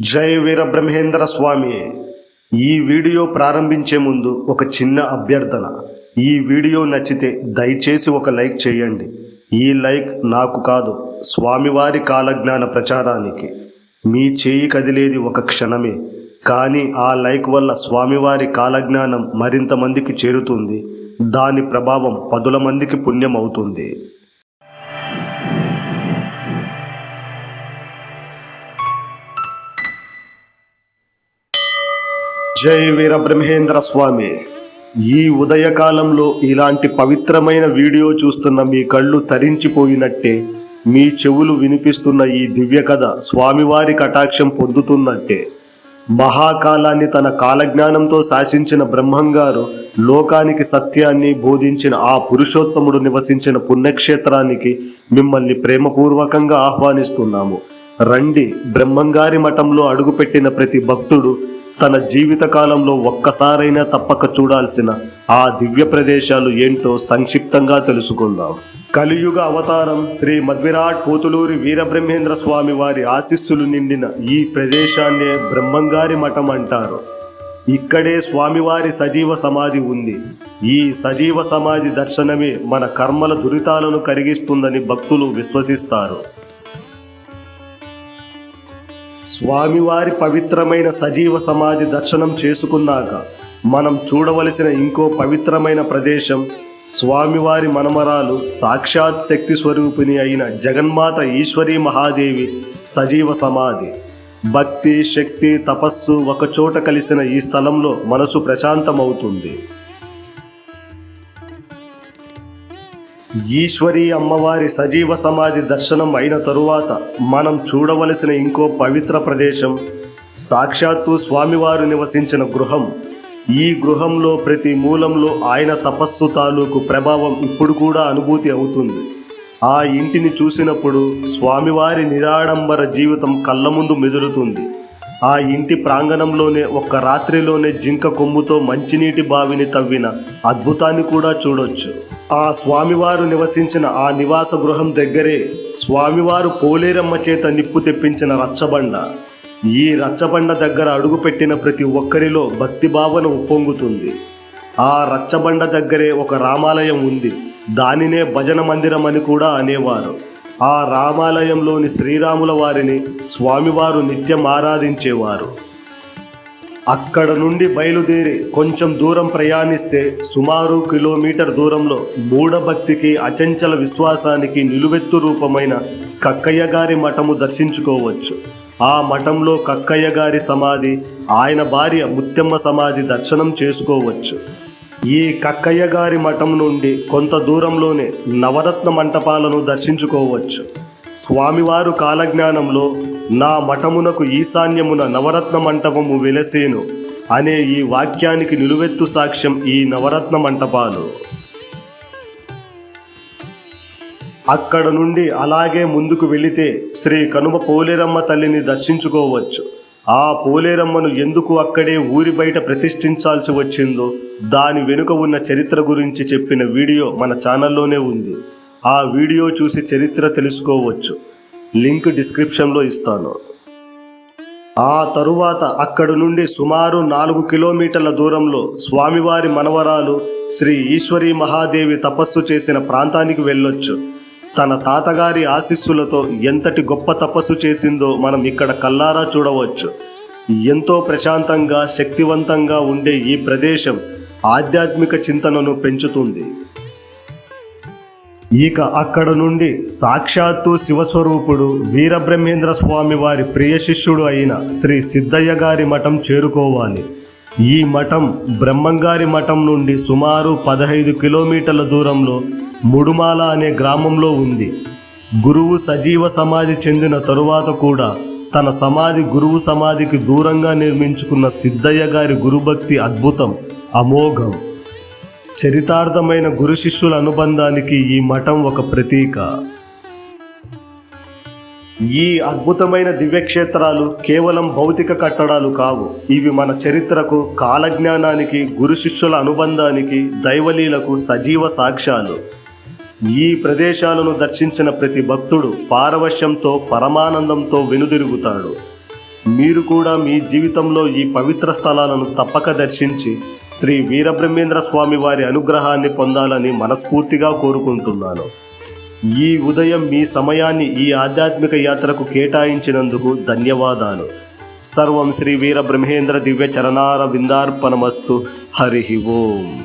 జై వీరబ్రహ్మేంద్ర స్వామి ఈ వీడియో ప్రారంభించే ముందు ఒక చిన్న అభ్యర్థన. ఈ వీడియో నచ్చితే దయచేసి ఒక లైక్ చేయండి. ఈ లైక్ నాకు కాదు స్వామివారి కాలజ్ఞాన ప్రచారానికి. మీ చేయి కదిలేది ఒక క్షణమే. కానీ ఆ లైక్ వల్ల స్వామివారి కాలజ్ఞానం మరింత మందికి చేరుతుంది. దాని ప్రభావం పదుల మందికి పుణ్యం అవుతుంది జై వీరబ్రహ్మేంద్ర స్వామి. ఈ ఉదయకాలంలో ఇలాంటి పవిత్రమైన వీడియో చూస్తున్న మీ కళ్ళు తరించిపోయినట్టే మీ చెవులు వినిపిస్తున్న ఈ దివ్య కథ స్వామివారి కటాక్షం పొందుతున్నట్టే. మహాకాలాన్ని తన కాలజ్ఞానంతో శాసించిన బ్రహ్మంగారు లోకానికి సత్యాన్ని బోధించిన ఆ పురుషోత్తముడు నివసించిన పుణ్యక్షేత్రానికి మిమ్మల్ని ప్రేమపూర్వకంగా ఆహ్వానిస్తున్నాము. రండి బ్రహ్మంగారి మఠంలో అడుగుపెట్టిన ప్రతి భక్తుడు తన జీవితకాలంలో ఒక్కసారైనా తప్పక చూడాల్సిన ఆ దివ్య ప్రదేశాలు ఏంటో సంక్షిప్తంగా తెలుసుకుందాం. కలియుగ అవతారం శ్రీ మద్విరాట్ పోతులూరి వీరబ్రహ్మేంద్ర స్వామి వారి ఆశీస్సులు నిండిన ఈ ప్రదేశాన్నే బ్రహ్మంగారి మఠం అంటారు. ఇక్కడే స్వామివారి సజీవ సమాధి ఉంది. ఈ సజీవ సమాధి దర్శనమే మన కర్మల దురితాలను కరిగిస్తుందని భక్తులు విశ్వసిస్తారు. స్వామివారి పవిత్రమైన సజీవ సమాధి దర్శనం చేసుకున్నాక మనం చూడవలసిన ఇంకో పవిత్రమైన ప్రదేశం స్వామివారి మనమరాలు సాక్షాత్ శక్తి స్వరూపిణి అయిన జగన్మాత ఈశ్వరీ మహాదేవి సజీవ సమాధి. భక్తి శక్తి తపస్సు ఒకచోట కలిసిన ఈ స్థలంలో మనసు ప్రశాంతమవుతుంది. ఈశ్వరీ అమ్మవారి సజీవ సమాధి దర్శనం అయిన తరువాత మనం చూడవలసిన ఇంకో పవిత్ర ప్రదేశం సాక్షాత్తు స్వామివారు నివసించిన గృహం. ఈ గృహంలో ప్రతి మూలంలో ఆయన తపస్సు తాలూకు ప్రభావం ఇప్పుడు కూడా అనుభూతి అవుతుంది. ఆ ఇంటిని చూసినప్పుడు స్వామివారి నిరాడంబర జీవితం కళ్ళ ముందు మెదులుతుంది. ఆ ఇంటి ప్రాంగణంలోనే ఒక్క రాత్రిలోనే జింక కొమ్ముతో మంచినీటి బావిని తవ్విన అద్భుతాన్ని కూడా చూడొచ్చు. ఆ స్వామివారు నివసించిన ఆ నివాస గృహం దగ్గరే స్వామివారు పోలేరమ్మ చేత నిప్పు తెప్పించిన రచ్చబండ. ఈ రచ్చబండ దగ్గర అడుగుపెట్టిన ప్రతి ఒక్కరిలో భక్తి భావన ఉప్పొంగుతుంది. ఆ రచ్చబండ దగ్గరే ఒక రామాలయం ఉంది. దానినే భజన మందిరం అని కూడా అనేవారు. ఆ రామాలయంలోని శ్రీరాముల వారిని స్వామివారు నిత్యం ఆరాధించేవారు. అక్కడ నుండి బయలుదేరి కొంచెం దూరం ప్రయాణిస్తే సుమారు కిలోమీటర్ దూరంలో మూఢభక్తికి అచంచల విశ్వాసానికి నిలువెత్తు రూపమైన కక్కయ్య గారి మఠము దర్శించుకోవచ్చు. ఆ మఠంలో కక్కయ్య గారి సమాధి ఆయన భార్య ముత్యమ్మ సమాధి దర్శనం చేసుకోవచ్చు. ఈ కక్కయ్య గారి మఠం నుండి కొంత దూరంలోనే నవరత్న మంటపాలను దర్శించుకోవచ్చు. స్వామివారు కాలజ్ఞానంలో నా మఠమునకు ఈశాన్యమున నవరత్న మంటపము వెలసేను అనే ఈ వాక్యానికి నిలువెత్తు సాక్ష్యం ఈ నవరత్న మంటపాలు. అక్కడ నుండి అలాగే ముందుకు వెళితే శ్రీ కనుమ పోలేరమ్మ తల్లిని దర్శించుకోవచ్చు. ఆ పోలేరమ్మను ఎందుకు అక్కడే ఊరి బయట ప్రతిష్ఠించాల్సి వచ్చిందో దాని వెనుక ఉన్న చరిత్ర గురించి చెప్పిన వీడియో మన ఛానల్లోనే ఉంది. ఆ వీడియో చూసి చరిత్ర తెలుసుకోవచ్చు. లింక్ డిస్క్రిప్షన్లో ఇస్తాను. ఆ తరువాత అక్కడి నుండి సుమారు నాలుగు కిలోమీటర్ల దూరంలో స్వామివారి మనవరాలు శ్రీ ఈశ్వరీ మహాదేవి తపస్సు చేసిన ప్రాంతానికి వెళ్ళొచ్చు. తన తాతగారి ఆశీస్సులతో ఎంతటి గొప్ప తపస్సు చేసిందో మనం ఇక్కడ కల్లారా చూడవచ్చు. ఎంతో ప్రశాంతంగా శక్తివంతంగా ఉండే ఈ ప్రదేశం ఆధ్యాత్మిక చింతనను పెంచుతుంది. ఇక అక్కడ నుండి సాక్షాత్తు శివస్వరూపుడు వీరబ్రహ్మేంద్ర స్వామి వారి ప్రియ శిష్యుడు అయిన శ్రీ సిద్ధయ్య గారి మఠం చేరుకోవాలి. ఈ మఠం బ్రహ్మంగారి మఠం నుండి సుమారు పదహైదు కిలోమీటర్ల దూరంలో ముడుమాల అనే గ్రామంలో ఉంది. గురువు సజీవ సమాధి చెందిన తరువాత కూడా తన సమాధి గురువు సమాధికి దూరంగా నిర్మించుకున్న సిద్ధయ్య గారి గురుభక్తి అద్భుతం అమోఘం. చరితార్థమైన గురు శిష్యుల అనుబంధానికి ఈ మఠం ఒక ప్రతీక. ఈ అద్భుతమైన దివ్యక్షేత్రాలు కేవలం భౌతిక కట్టడాలు కావు. ఇవి మన చరిత్రకు కాలజ్ఞానానికి గురు శిష్యుల అనుబంధానికి దైవలీలకు సజీవ సాక్ష్యాలు. ఈ ప్రదేశాలను దర్శించిన ప్రతి భక్తుడు పారవశ్యంతో పరమానందంతో వెనుదిరుగుతాడు. మీరు కూడా మీ జీవితంలో ఈ పవిత్ర స్థలాలను తప్పక దర్శించి శ్రీ వీరబ్రహ్మేంద్ర స్వామి వారి అనుగ్రహాన్ని పొందాలని మనస్ఫూర్తిగా కోరుకుంటున్నాను. ఈ ఉదయం మీ సమయాన్ని ఈ ఆధ్యాత్మిక యాత్రకు కేటాయించినందుకు ధన్యవాదాలు. సర్వం శ్రీ వీరబ్రహ్మేంద్ర దివ్య చరణార విందార్పణమస్తు. హరి ఓం.